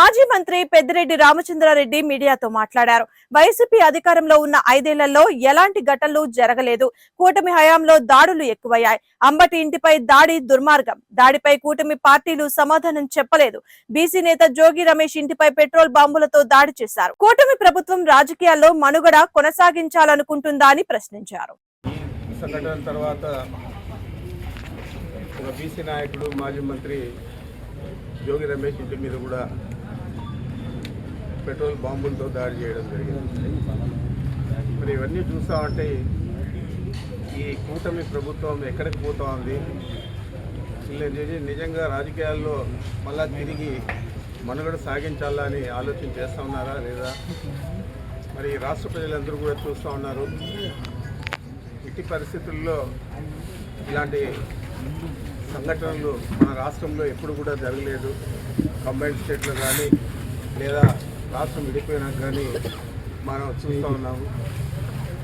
మాజీ మంత్రి పెద్దిరెడ్డి రామచంద్రారెడ్డి మీడియాతో మాట్లాడారు. వైసీపీ అధికారంలో ఉన్న ఐదేళ్ళలో ఎలాంటి ఘటనలు జరగలేదు. కూటమి హయాంలో దాడులు ఎక్కువయ్యాయి. అంబటి ఇంటిపై దాడి దుర్మార్గం. దాడిపై కూటమి పార్టీలు సమాధానం చెప్పలేదు. బీసీ నేత జోగి రమేష్ ఇంటిపై పెట్రోల్ బాంబులతో దాడి చేశారు. కూటమి ప్రభుత్వం రాజకీయాల్లో మనుగడ కొనసాగించాలనుకుంటుందా అని ప్రశ్నించారు. తర్వాత బీసీ నాయకుడు మాజీ మంత్రి జోగి రమేష్ ఇంటి మీద కూడా పెట్రోల్ బాంబులతో దాడి చేయడం జరిగింది. మరి ఇవన్నీ చూస్తామంటే ఈ కూటమి ప్రభుత్వం ఎక్కడికి పోతా ఉంది? నిజంగా రాజకీయాల్లో మళ్ళా తిరిగి మనుగడ సాగించాలా అని ఆలోచన చేస్తూ ఉన్నారా లేదా? మరి రాష్ట్ర ప్రజలందరూ కూడా చూస్తూ ఉన్నారు. ఇట్టి పరిస్థితుల్లో ఇలాంటి సంఘటనలు మన రాష్ట్రంలో ఎప్పుడు కూడా జరగలేదు. కంబైన్ స్టేట్లో కానీ లేదా రాష్ట్రం విడిపోయినాక కానీ మనం చూస్తూ ఉన్నాము.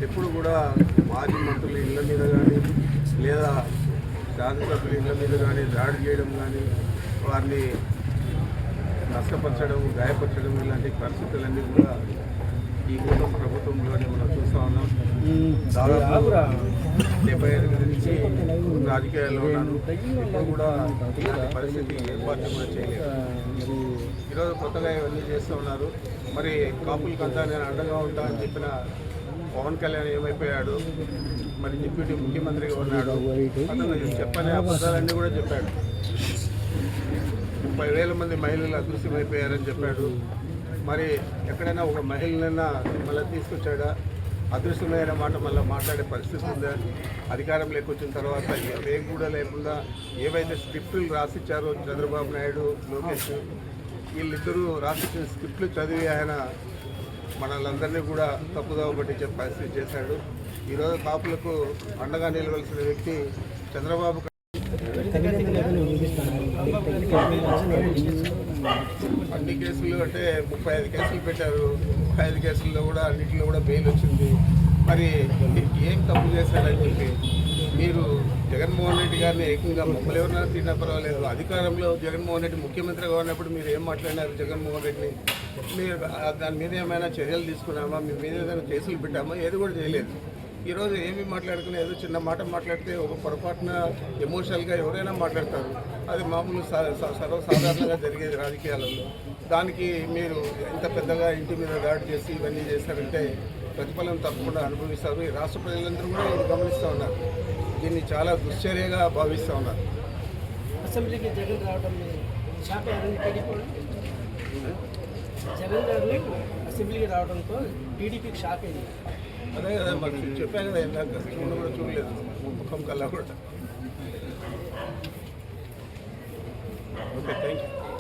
ఎప్పుడు కూడా మాజీ మంత్రులు ఇళ్ళ మీద కానీ లేదా శాసనసభ్యుల ఇళ్ళ మీద కానీ దాడి చేయడం కానీ వారిని నష్టపరచడం గాయపరచడం ఇలాంటి పరిస్థితులన్నీ కూడా ఈ కుటుంబ ప్రభుత్వంలోనే మనం చూస్తూ ఉన్నాం దాదాపు డెబ్బై ఎనిమిది నుంచి రాజకీయాల్లో ఉన్నాను. ఇప్పుడు కూడా ఇలాంటి పరిస్థితి ఏర్పాటు కూడా చేయలేదు. ఈరోజు కొత్తగా ఇవన్నీ చేస్తూ ఉన్నారు. మరి కాపులకంతా నేను అండగా ఉంటా అని చెప్పిన పవన్ కళ్యాణ్ ఏమైపోయాడు? మరి డిప్యూటీ ముఖ్యమంత్రిగా ఉన్నాడు. అతను చెప్పని అబద్ధాలన్నీ కూడా చెప్పాడు. ముప్పై వేల మంది మహిళలు అదృశ్యమైపోయారని చెప్పాడు. మరి ఎక్కడైనా ఒక మహిళనైనా మళ్ళీ తీసుకొచ్చాడా? అదృష్టమైన మాట మళ్ళీ మాట్లాడే పరిస్థితి ఉందా? అధికారంలోకి వచ్చిన తర్వాత ఏం కూడా లేకుండా ఏవైతే స్క్రిప్టులు రాసిచ్చారో చంద్రబాబు నాయుడు లోకేష్ వీళ్ళిద్దరూ రాసిచ్చిన స్క్రిప్ట్లు చదివి ఆయన మనల్ందరినీ కూడా తప్పుదోవ పట్టించే పరిస్థితి చేశాడు. ఈరోజు కాపులకు అండగా నిలవలసిన వ్యక్తి చంద్రబాబు. అన్ని కేసులు అంటే ముప్పై ఐదు కేసులు పెట్టారు. ముప్పై ఐదు కేసుల్లో కూడా అన్నింటిలో కూడా బెయిల్ వచ్చింది. మరి ఏం తప్పు చేశారని చెప్పి మీరు జగన్మోహన్ రెడ్డి గారిని ఏకంగా మమ్మల్ని ఎవరైనా తిన్నా పర్వాలేదు. అధికారంలో జగన్మోహన్ రెడ్డి ముఖ్యమంత్రిగా ఉన్నప్పుడు మీరు ఏం మాట్లాడినారు జగన్మోహన్ రెడ్డిని? మీరు దాని మీద ఏమైనా చర్యలు తీసుకున్నామా? మీ మీద ఏదైనా కేసులు పెట్టామా? ఏది కూడా చేయలేదు. ఈరోజు ఏమి మాట్లాడుకునే ఏదో చిన్న మాట మాట్లాడితే ఒక పొరపాటున ఎమోషనల్గా ఎవరైనా మాట్లాడతారు. అది మామూలు సర్వసాధారణంగా జరిగేది రాజకీయాలలో. దానికి మీరు ఎంత పెద్దగా ఇంటి మీద దాడి చేసి ఇవన్నీ చేశారంటే ప్రతిఫలం తప్పకుండా అనుభవిస్తారు. ఈ రాష్ట్ర ప్రజలందరూ కూడా ఇది గమనిస్తూ ఉన్నారు. దీన్ని చాలా దుశ్చర్యగా భావిస్తూ ఉన్నారు. అసెంబ్లీకి జగన్ రావడం జగన్ గారు అసెంబ్లీకి రావడంతో టీడీపీకి షాక్ అయింది. అదే కదా మరి చెప్పాను కదా ఇందాక చూడ కూడా చూడలేదు. ముఖం కల్లా కూడా. Okay thank you